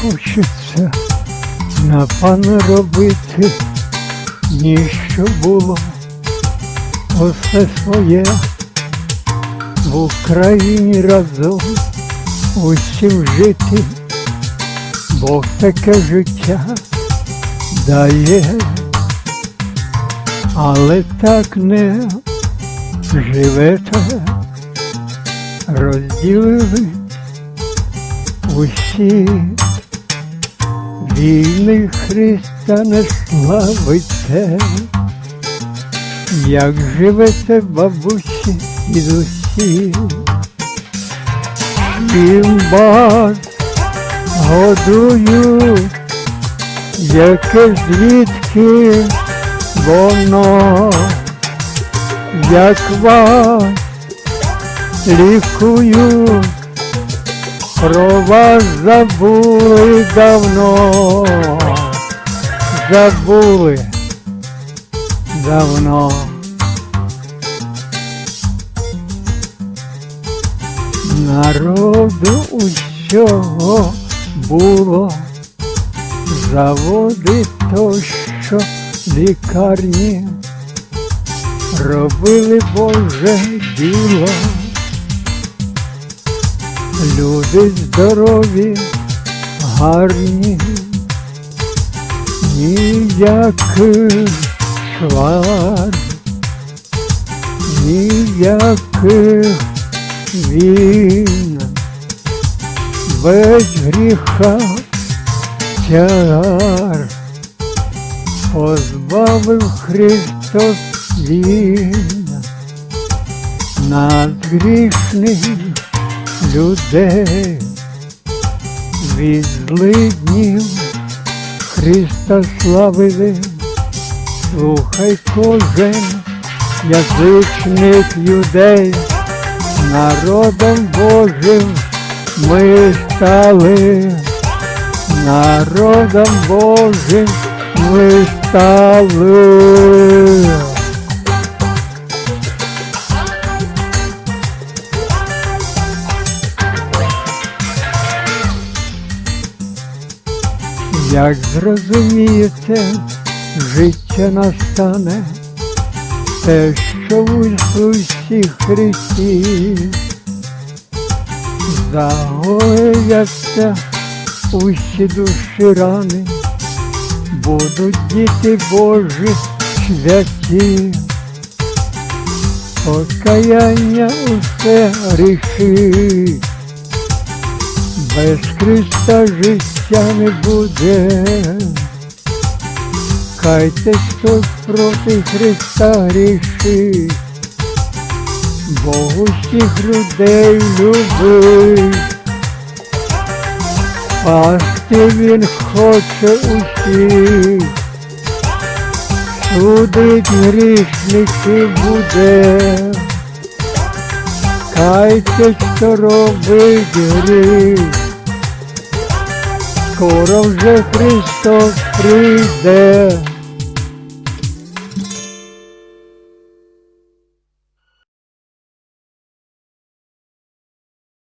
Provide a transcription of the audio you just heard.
хочеться напевно робити, ніщо було. Усе своє в Україні разом усім жити, Бог таке життя дає, але так не живете, розділили усі війни Христа не славите, як живете бабусі і дусі, чим вас годують, яке звідки воно, як вас лікують. Про вас забули давно, забули давно. Народу усього було, заводи тощо лікарні, робили Боже діло. Люди здорові, гарні, ніяких свар, ніяких війн, без гріха тягар, позбавив Христос він, нас грішних людей від злиднів Христа славили, слухай кожен язичник юдей, народом Божим ми стали, народом Божим ми стали. Як зрозумієте, життя настане, те, що в Ісусі Христі, загояться усі душі рани, будуть діти Божі святі, покаяння усе рішить. Без Христа життя не буде. Кайтесь, хто проти Христа грішить, Бог усіх людей любить, пасти він хоче усіх, судить грішників буде. Кайте, що робить гріх, chorą, że Chrystus przyjdzie.